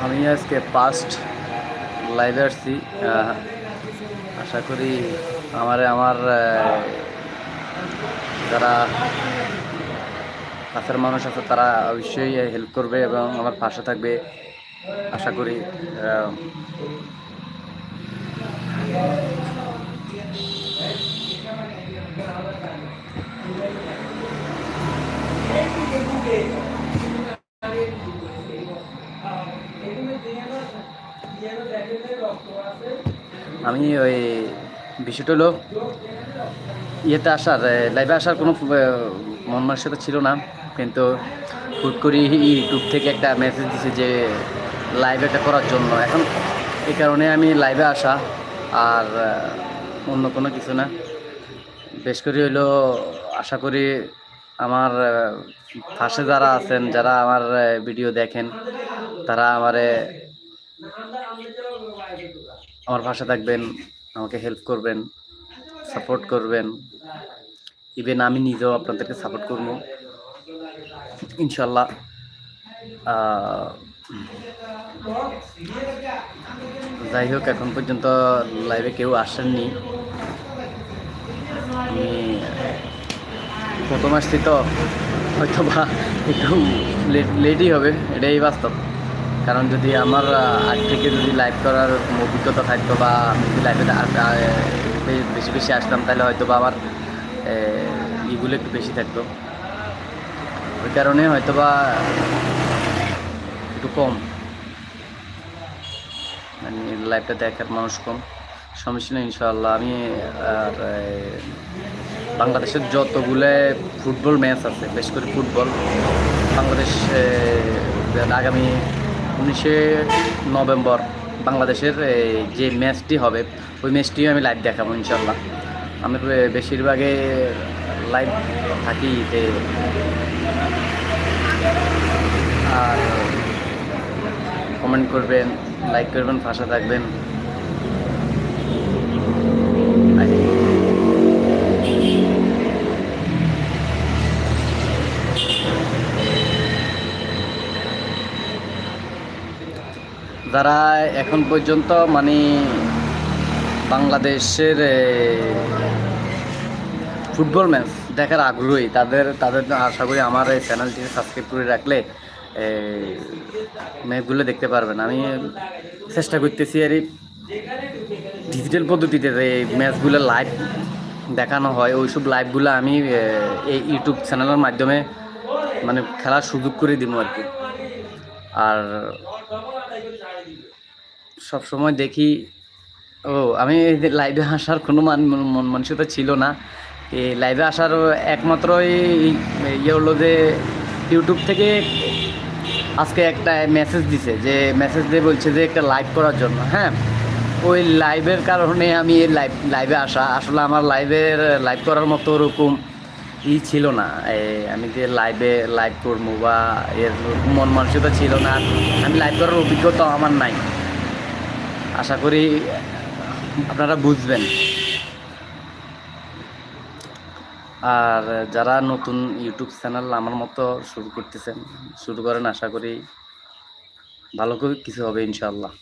আমি আজকে ফার্স্ট লাইভে আসছি আশা করি আমারে আমার যারা কাছের মানুষ আছে তারা অবশ্যই হেল্প করবে এবং আমার পাশে থাকবে। আশা করি আহ, আমি ওই বিষয়টা হলো, ইয়েতে আসার লাইভে আসার কোনো মন মানসিকতা ছিল না। কিন্তু হুট করে ইউটিউব থেকে একটা মেসেজ দিছে যে লাইভ এটা করার জন্য। এখন এই কারণে আমি লাইভে আসা, আর অন্য কোনো কিছু না। বেশ করে হইল, আশা করি আমার পাশে যারা আছেন, যারা আমার ভিডিও দেখেন, তারা আমারে আমার পাশে থাকবেন, আমাকে হেল্প করবেন সাপোর্ট করবেন। ইভেন আমি নিজেও আপনাদেরকে সাপোর্ট করব। ইনশাল্লাহ যাই হোক, এখন পর্যন্ত লাইভে কেউ আসেননি। প্রথম আসছি তো হয়তো বা একটু লেট লেটই হবে, এটাই বাস্তব। কারণ যদি আমার আগ থেকে যদি লাইভ করার অভিজ্ঞতা থাকতো বা আমি যদি লাইভে বেশি বেশি আসতাম, তাহলে হয়তো বা আমার ইগুলো একটু বেশি থাকতো। ওই কারণে হয়তো বা একটু কম। মানে লাইভটা দেখার মানুষ কম। সমস্যা নেই, ইনশাআল্লাহ। আমি, আর বাংলাদেশের যতগুলো ফুটবল ম্যাচ আছে বেশ করে ফুটবল, বাংলাদেশ আগামী উনিশে নভেম্বর বাংলাদেশের যে ম্যাচটি হবে, ওই ম্যাচটিও আমি লাইভ দেখাবো ইনশাল্লাহ আমি বেশিরভাগে লাইভ থাকি যে আর কমেন্ট করবেন লাইক করবেন, পাশে থাকবেন। যারা এখন পর্যন্ত মানে বাংলাদেশের ফুটবল ম্যাচ দেখার আগ্রহী, তাদের তাদের আশা করি আমার এই চ্যানেলটি সাবস্ক্রাইব করে রাখলে ম্যাচগুলো দেখতে পারবেন। আমি চেষ্টা করতেছি আর ডিজিটাল পদ্ধতিতে যে ম্যাচগুলো লাইভ দেখানো হয়, ওইসব লাইভগুলো আমি এই ইউটিউব চ্যানেলের মাধ্যমে মানে খেলার সুযোগ করে দিব আর কি। আর সব সময় দেখি, ও, আমি লাইভে আসার কোনো মান মন মানসিকতা ছিল না। এই লাইভে আসার একমাত্র ইয়ে হলো যে ইউটিউব থেকে আজকে একটা মেসেজ দিছে যে মেসেজ দিয়ে বলছে যে একটা লাইভ করার জন্য হ্যাঁ? ওই লাইভের কারণে আমি লাইভ লাইভে আসা। আসলে আমার লাইভের লাইভ করার মতো ওরকম ই ছিল না। আমি যে লাইভে লাইভ করব বা এর মন মানসিকতা ছিল না, আমি লাইভ করার অভিজ্ঞতা আমার নাই। আশা করি আপনারা বুঝবেন। আর যারা নতুন ইউটিউব চ্যানেল আমার মতো শুরু করতেছেন, শুরু করেন, আশা করি ভালো করে কিছু হবে ইনশাল্লাহ